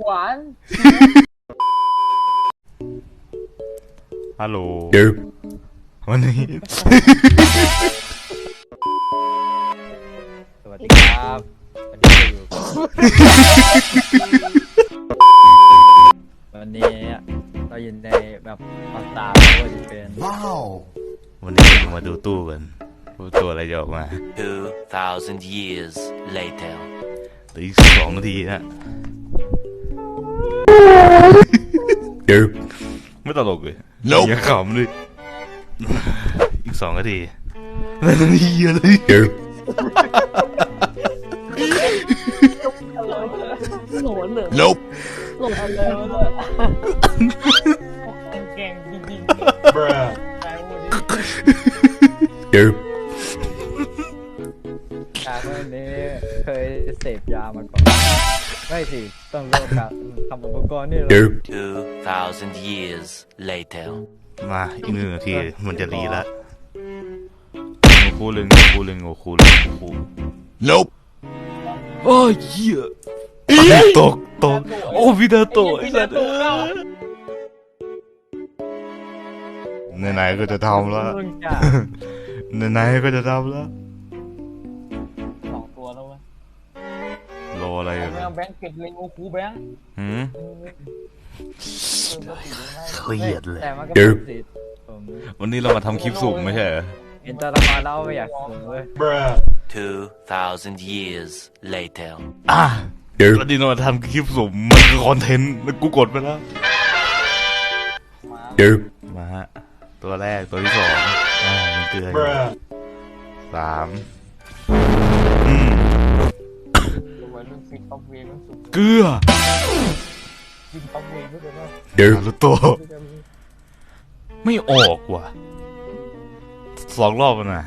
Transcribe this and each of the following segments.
หวานฮัลโหล Derp. วันนี้ สวัสดีครับวันนี้อยู่วันนี้เราอยู่ในแบบอัลตาไม่ว่าจะเป็น Wow. วันนี้เรามาดูตู้กันว่าตัวอะไรจะออกมา2,000 years later. เหลืออีกสองนาทีนะ Derp. ไม่ตลกเลย Nope อย่าขำเลยอีกสองนาทีแล้วนาทีเยอะเลย Derp. หลอนเลย Nope. หลอนเลยเก่งจริงๆ Bruh. ตายหมด Derp. จากวันนี้เคยเสพยามาก่อน ไม่สิต้องเลิกกับทำอุปกรณ์นี่เหรอ Derp. 2,000 years later. มาอีกหนึ่งนาทีมันจะรีละโงคูเลยโงคูเลยโงคูเลยโงคู Nope. โอ้ยเหี้ยตกตกโอ้พี่ดาโตะไอ้สัสไหนๆก็จะทำแล้วเพิ่งจ่าไหนๆก็จะทำแล้ว รออะไรแบอะงค์แบงค์เก็บเลยงูคูแบงค์หืมเครียดเลย แต่มันก็เดี๋ยวเป็นสิทธิ์ผมวันนี้เรามาทำคลิปสุ่มไม่ใช่เหรอเห็นตัวละครแล้วไม่อยากสูงเว้ย Bruh. 2,000 years later. อะ Derp. วันนี้เรามาทำคลิปสุ่มมันคือคอนเทนต์แล้วกูกดไปแล้ว Derp. มาฮะตัวแรกตัวที่สองอ่ามันเกลืออยู่ Bruh. สาม วัยรุ่นฟิตป๊อปเวย์มันสุดเกลือฟิตป๊อปเวย์รู้สึกว่า Derp. นารุโตะไม่ออกว่ะสองรอบแล้วนะ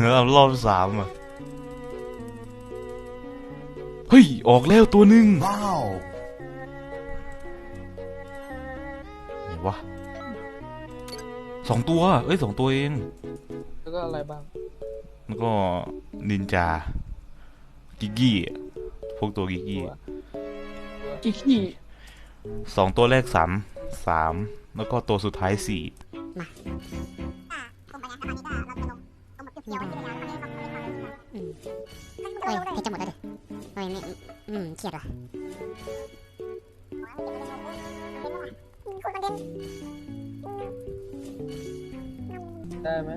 แล้วรอบสามอะเฮ้ย ออกแล้วตัวหนึ่ง Wow. ไหนวะสองตัว เอ้ยสองตัวเอง แล้วก็อะไรบ้าง แล้วก็นินจา กิกกี้พ วกตัวกิกกี้กี่ขี้สองตัวแรกสามสามแล้วก็ตัวสุดท้ายสี่อืมเฮ้ยเพชรจะหมดแล้วดิเฮ้ยไม่อืมเครียดว่ะได้ไหม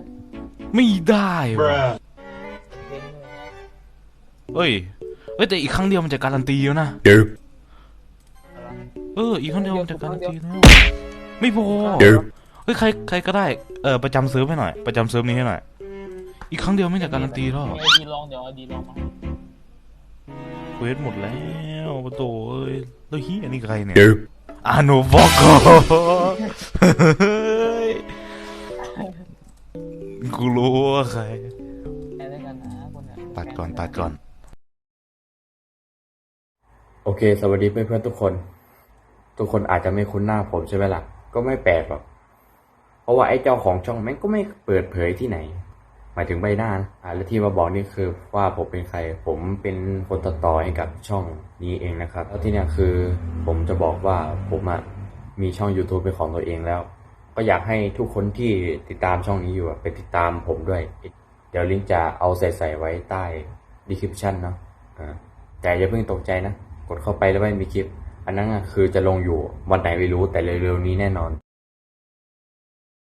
ไม่ได้วะ Bruh. เล่นเลยเอ้ย เอ้ยแต่อีกครั้งเดียวมันจะการันตีแล้วนะ Derp. เอออีกครั้งเดียวมันจะการันตีแล้วไม่พอ Derp. เฮ้ยใครใครก็ได้เออประจำเซิร์ฟให้หน่อยประจำเซิร์ฟนี้ให้หน่อยอีกครั้งเดียวไม่จะการันตีแล้วมีไอดีลองเดี๋ยวไอดีลองมาเควสหมดแล้วปะโตเอ้ยแล้วเฮียนี่ใครเนี่ย Derp. อาโนฟอกกูรู้ว่าใครแค่ได้กันนะคนเนี้ยตัดก่อนตัดก่อน โอเค สวัสดีเพื่อนๆทุกคน ทุกคนอาจจะไม่คุ้นหน้าผมใช่ไหมล่ะ ก็ไม่แปลกหรอก เพราะว่าไอ้เจ้าของช่องแม่งก็ไม่เปิดเผยที่ไหน หมายถึงใบหน้านะอ่าและที่มาบอกนี่คือว่าผมเป็นใคร ผมเป็นคนตัดต่อให้กับช่องนี้เองนะครับ แล้วที่เนี่ยคือผมจะบอกว่าผมอะมีช่อง YouTube เป็นของตัวเองแล้ว ก็อยากให้ทุกคนที่ติดตามช่องนี้อยู่อะไปติดตามผมด้วย เดี๋ยวลิงก์จะเอาใส่ใส่ไว้ใต้ description เนาะอ่าแต่อย่าเพิ่งตกใจนะ กดเข้าไปแล้วไม่มีคลิป อันนั้นอะคือจะลงอยู่วันไหนไม่รู้แต่เร็วๆนี้แน่นอน